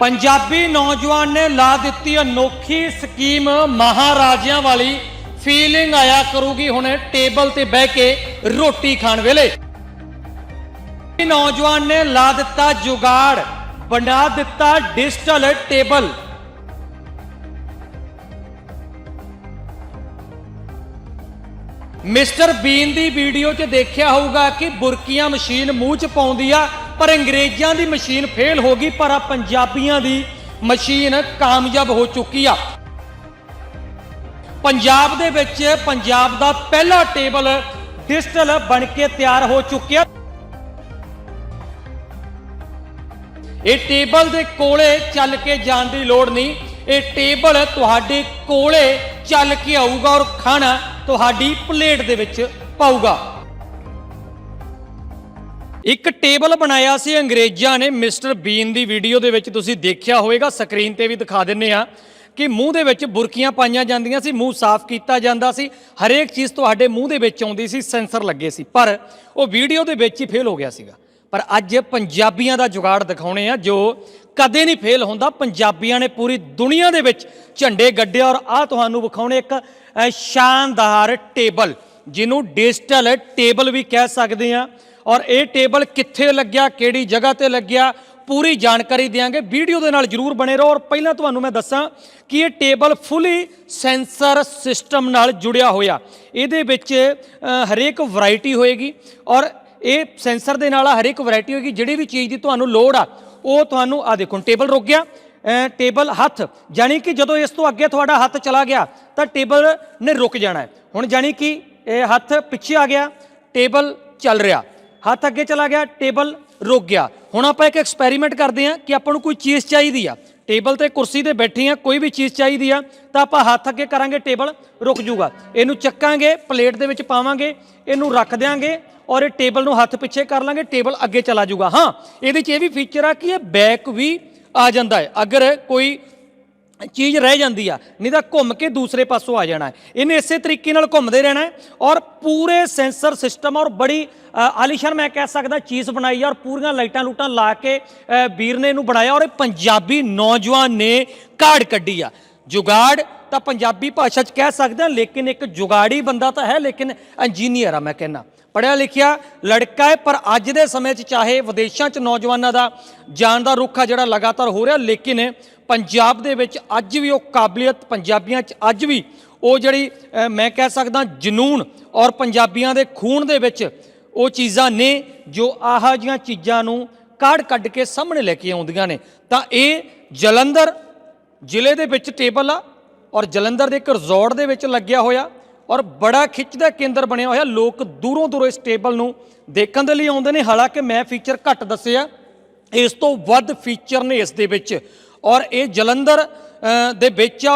ਪੰਜਾਬੀ ਨੌਜਵਾਨ ਨੇ ਲਾ ਦਿੱਤੀ ਅਨੋਖੀ ਸਕੀਮ ਮਹਾਰਾਜਿਆਂ ਵਾਲੀ। ਫੀਲਿੰਗ ਆਇਆ ਕਰੂਗੀ ਹੁਣ ਟੇਬਲ ਤੇ ਬਹਿ ਕੇ ਰੋਟੀ ਖਾਣ ਵੇਲੇ। ਨੌਜਵਾਨ ਨੇ ਲਾ ਦਿੱਤਾ ਜੁਗਾੜ, ਬਣਾ ਦਿੱਤਾ ਡਿਜੀਟਲ ਟੇਬਲ। ਮਿਸਟਰ ਬੀਨ ਦੀ ਵੀਡੀਓ 'ਚ ਦੇਖਿਆ ਹੋਊਗਾ ਕਿ ਬੁਰਕੀਆਂ ਮਸ਼ੀਨ ਮੂੰਹ 'ਚ ਪਾਉਂਦੀ ਆ ਪਰ ਅੰਗਰੇਜ਼ਾਂ ਦੀ ਮਸ਼ੀਨ ਫੇਲ ਹੋ ਗਈ, ਪਰ ਆ ਪੰਜਾਬੀਆਂ ਦੀ ਮਸ਼ੀਨ ਕਾਮਯਾਬ ਹੋ ਚੁੱਕੀ ਆ। ਪੰਜਾਬ ਦੇ ਵਿੱਚ ਪੰਜਾਬ ਦਾ ਪਹਿਲਾ ਟੇਬਲ ਡਿਜੀਟਲ ਬਣ ਕੇ ਤਿਆਰ ਹੋ ਚੁੱਕਿਆ। ਇਹ ਟੇਬਲ ਦੇ ਕੋਲੇ ਚੱਲ ਕੇ ਜਾਣ ਦੀ ਲੋੜ ਨਹੀਂ, ਇਹ ਟੇਬਲ ਤੁਹਾਡੇ ਕੋਲੇ ਚੱਲ ਕੇ ਆਊਗਾ ਔਰ ਖਾਣਾ ਤੁਹਾਡੀ ਪਲੇਟ ਦੇ ਵਿੱਚ ਪਾਊਗਾ। ਇੱਕ ਟੇਬਲ ਬਣਾਇਆ ਸੀ ਅੰਗਰੇਜ਼ਾਂ ਨੇ, ਮਿਸਟਰ ਬੀਨ ਦੀ ਵੀਡੀਓ ਦੇ ਵਿੱਚ ਤੁਸੀਂ ਦੇਖਿਆ ਹੋਵੇਗਾ, ਸਕਰੀਨ ਤੇ ਵੀ ਦਿਖਾ ਦਿੰਨੇ ਆ, ਕਿ ਮੂੰਹ ਦੇ ਵਿੱਚ ਬੁਰਕੀਆਂ ਪਾਈਆਂ ਜਾਂਦੀਆਂ ਸੀ, ਮੂੰਹ ਸਾਫ਼ ਕੀਤਾ ਜਾਂਦਾ ਸੀ, ਹਰੇਕ ਚੀਜ਼ ਤੁਹਾਡੇ ਮੂੰਹ ਦੇ ਵਿੱਚ ਆਉਂਦੀ ਸੀ, ਸੈਂਸਰ ਲੱਗੇ ਸੀ, ਪਰ ਉਹ ਵੀਡੀਓ ਦੇ ਵਿੱਚ ਹੀ ਫੇਲ ਹੋ ਗਿਆ ਸੀਗਾ। ਪਰ ਅੱਜ ਪੰਜਾਬੀਆਂ ਦਾ ਜੁਗਾੜ ਦਿਖਾਉਣੇ ਆ, ਜੋ ਕਦੇ ਨਹੀਂ ਫੇਲ ਹੁੰਦਾ, ਪੰਜਾਬੀਆਂ ਨੇ ਪੂਰੀ ਦੁਨੀਆ ਦੇ ਵਿੱਚ ਝੰਡੇ ਗੱਡੇ ਔਰ ਆ ਤੁਹਾਨੂੰ ਵਿਖਾਉਣੇ ਇੱਕ ਸ਼ਾਨਦਾਰ ਟੇਬਲ, ਜਿਹਨੂੰ ਡਿਜੀਟਲ ਟੇਬਲ ਵੀ ਕਹਿ ਸਕਦੇ ਆ। ਔਰ ਇਹ ਟੇਬਲ ਕਿੱਥੇ ਲੱਗਿਆ, ਕਿਹੜੀ ਜਗ੍ਹਾ ਤੇ ਲੱਗਿਆ, ਪੂਰੀ ਜਾਣਕਾਰੀ ਦਿਆਂਗੇ। ਵੀਡੀਓ ਦੇ ਨਾਲ ਜਰੂਰ ਬਣੇ ਰਹੋ ਔਰ ਪਹਿਲਾਂ ਤੁਹਾਨੂੰ ਮੈਂ ਦੱਸਾਂ ਕਿ ਇਹ ਟੇਬਲ ਫੁੱਲੀ ਸੈਂਸਰ ਸਿਸਟਮ ਨਾਲ ਜੁੜਿਆ ਹੋਇਆ। ਇਹਦੇ ਵਿੱਚ ਹਰੇਕ ਵੈਰਾਈਟੀ ਹੋਏਗੀ ਔਰ ਇਹ ਸੈਂਸਰ ਦੇ ਨਾਲ ਹਰੇਕ ਵੈਰਾਈਟੀ ਹੋਏਗੀ। ਜਿਹੜੀ ਵੀ ਚੀਜ਼ ਦੀ ਤੁਹਾਨੂੰ ਲੋੜ ਆ, ਉਹ ਤੁਹਾਨੂੰ ਆ ਦੇਖੋ ਟੇਬਲ ਰੁਕ ਗਿਆ। ਟੇਬਲ ਹੱਥ ਜਾਨੀ ਕਿ ਜਦੋਂ ਇਸ ਤੋਂ ਅੱਗੇ ਤੁਹਾਡਾ ਹੱਥ ਚਲਾ ਗਿਆ, ਤਾਂ ਟੇਬਲ ਨੇ ਰੁਕ ਜਾਣਾ ਹੈ। ਹੁਣ ਜਾਨੀ ਕਿ ਇਹ ਹੱਥ ਪਿੱਛੇ ਆ ਗਿਆ, ਟੇਬਲ ਚੱਲ ਰਿਹਾ। ਹੱਥ ਅੱਗੇ ਚਲਾ ਗਿਆ, ਟੇਬਲ ਰੁਕ ਗਿਆ। ਹੁਣ ਆਪਾਂ ਇੱਕ ਐਕਸਪੈਰੀਮੈਂਟ ਕਰਦੇ ਹਾਂ ਕਿ ਆਪਾਂ ਨੂੰ ਕੋਈ ਚੀਜ਼ ਚਾਹੀਦੀ ਆ। ਟੇਬਲ ਤੇ ਕੁਰਸੀ ਤੇ ਬੈਠੇ ਆ ਕੋਈ ਵੀ ਚੀਜ਼ ਚਾਹੀਦੀ ਆ, ਤਾਂ ਆਪਾਂ ਹੱਥ ਅੱਗੇ ਕਰਾਂਗੇ, ਟੇਬਲ ਰੁਕ ਜੂਗਾ। ਇਹਨੂੰ ਚੱਕਾਂਗੇ, ਪਲੇਟ ਦੇ ਵਿੱਚ ਪਾਵਾਂਗੇ, ਇਹਨੂੰ ਰੱਖ ਦਿਆਂਗੇ ਔਰ ਇਹ ਟੇਬਲ ਨੂੰ ਹੱਥ ਪਿੱਛੇ ਕਰ ਲਾਂਗੇ, ਟੇਬਲ ਅੱਗੇ ਚਲਾ ਜੂਗਾ। ਹਾਂ, ਇਹਦੇ 'ਚ ਇਹ ਵੀ ਫੀਚਰ ਆ ਕਿ ਇਹ ਬੈਕ ਵੀ ਆ ਜਾਂਦਾ ਹੈ। ਅਗਰ ਕੋਈ ਚੀਜ਼ ਰਹਿ ਜਾਂਦੀ ਆ, ਨਹੀਂ ਤਾਂ ਘੁੰਮ ਕੇ ਦੂਸਰੇ ਪਾਸੋਂ ਆ ਜਾਣਾ। ਇਹਨੇ ਇਸੇ ਤਰੀਕੇ ਨਾਲ ਘੁੰਮਦੇ ਰਹਿਣਾ ਔਰ ਪੂਰੇ ਸੈਂਸਰ ਸਿਸਟਮ ਔਰ ਬੜੀ ਆਲੀਸ਼ਾਨ ਮੈਂ ਕਹਿ ਸਕਦਾ ਚੀਜ਼ ਬਣਾਈ ਆ ਔਰ ਪੂਰੀਆਂ ਲਾਈਟਾਂ ਲੂਟਾਂ ਲਾ ਕੇ ਵੀਰ ਨੇ ਇਹਨੂੰ ਬਣਾਇਆ ਔਰ ਇਹ ਪੰਜਾਬੀ ਨੌਜਵਾਨ ਨੇ ਕਾਢ ਕੱਢੀ ਆ। ਜੁਗਾੜ ਤਾਂ ਪੰਜਾਬੀ ਭਾਸ਼ਾ 'ਚ ਕਹਿ ਸਕਦੇ ਹਾਂ ਲੇਕਿਨ ਇੱਕ ਜੁਗਾੜੀ ਬੰਦਾ ਤਾਂ ਹੈ, ਲੇਕਿਨ ਇੰਜੀਨੀਅਰ ਆ ਮੈਂ ਕਹਿੰਨਾ ਪੜਿਆ ਲਿਖਿਆ ਲੜਕਾ ਹੈ, ਪਰ ਅੱਜ ਦੇ ਸਮੇਂ 'ਚ ਚਾਹੇ ਵਿਦੇਸ਼ਾਂ 'ਚ ਨੌਜਵਾਨਾਂ ਦਾ ਜਾਣ ਦਾ ਰੁੱਖ ਆ ਜਿਹੜਾ ਲਗਾਤਾਰ ਹੋ ਰਿਹਾ, ਲੇਕਿਨ ਪੰਜਾਬ ਦੇ ਵਿੱਚ ਅੱਜ ਵੀ ਉਹ ਕਾਬਲੀਅਤ ਪੰਜਾਬੀਆਂ 'ਚ ਅੱਜ ਵੀ ਉਹ ਜਿਹੜੀ ਮੈਂ ਕਹਿ ਸਕਦਾ ਜਨੂਨ ਔਰ ਪੰਜਾਬੀਆਂ ਦੇ ਖੂਨ ਦੇ ਵਿੱਚ ਉਹ ਚੀਜ਼ਾਂ ਨੇ ਜੋ ਆਹ ਜੀਆਂ ਚੀਜ਼ਾਂ ਨੂੰ ਕਾਢ ਕੱਢ ਕੇ ਸਾਹਮਣੇ ਲੈ ਕੇ ਆਉਂਦੀਆਂ ਨੇ। ਤਾਂ ਇਹ ਜਲੰਧਰ ਜ਼ਿਲ੍ਹੇ ਦੇ ਵਿੱਚ ਟੇਬਲ ਆ ਔਰ ਜਲੰਧਰ ਦੇ ਇੱਕ ਰਿਜ਼ੋਰਟ ਦੇ ਵਿੱਚ ਲੱਗਿਆ ਹੋਇਆ ਔਰ ਬੜਾ ਖਿੱਚ ਦਾ ਕੇਂਦਰ ਬਣਿਆ ਹੋਇਆ। ਲੋਕ ਦੂਰੋਂ ਦੂਰੋਂ ਇਸ ਟੇਬਲ ਨੂੰ ਦੇਖਣ ਦੇ ਲਈ ਆਉਂਦੇ ਨੇ। ਹਾਲਾਂਕਿ ਮੈਂ ਫੀਚਰ ਘੱਟ ਦੱਸਿਆ। ਇਸ ਤੋਂ ਵੱਧ ਫੀਚਰ ਨੇ ਇਸ ਦੇ ਵਿੱਚ। ਔਰ ਇਹ ਜਲੰਧਰ ਦੇ ਵਿੱਚ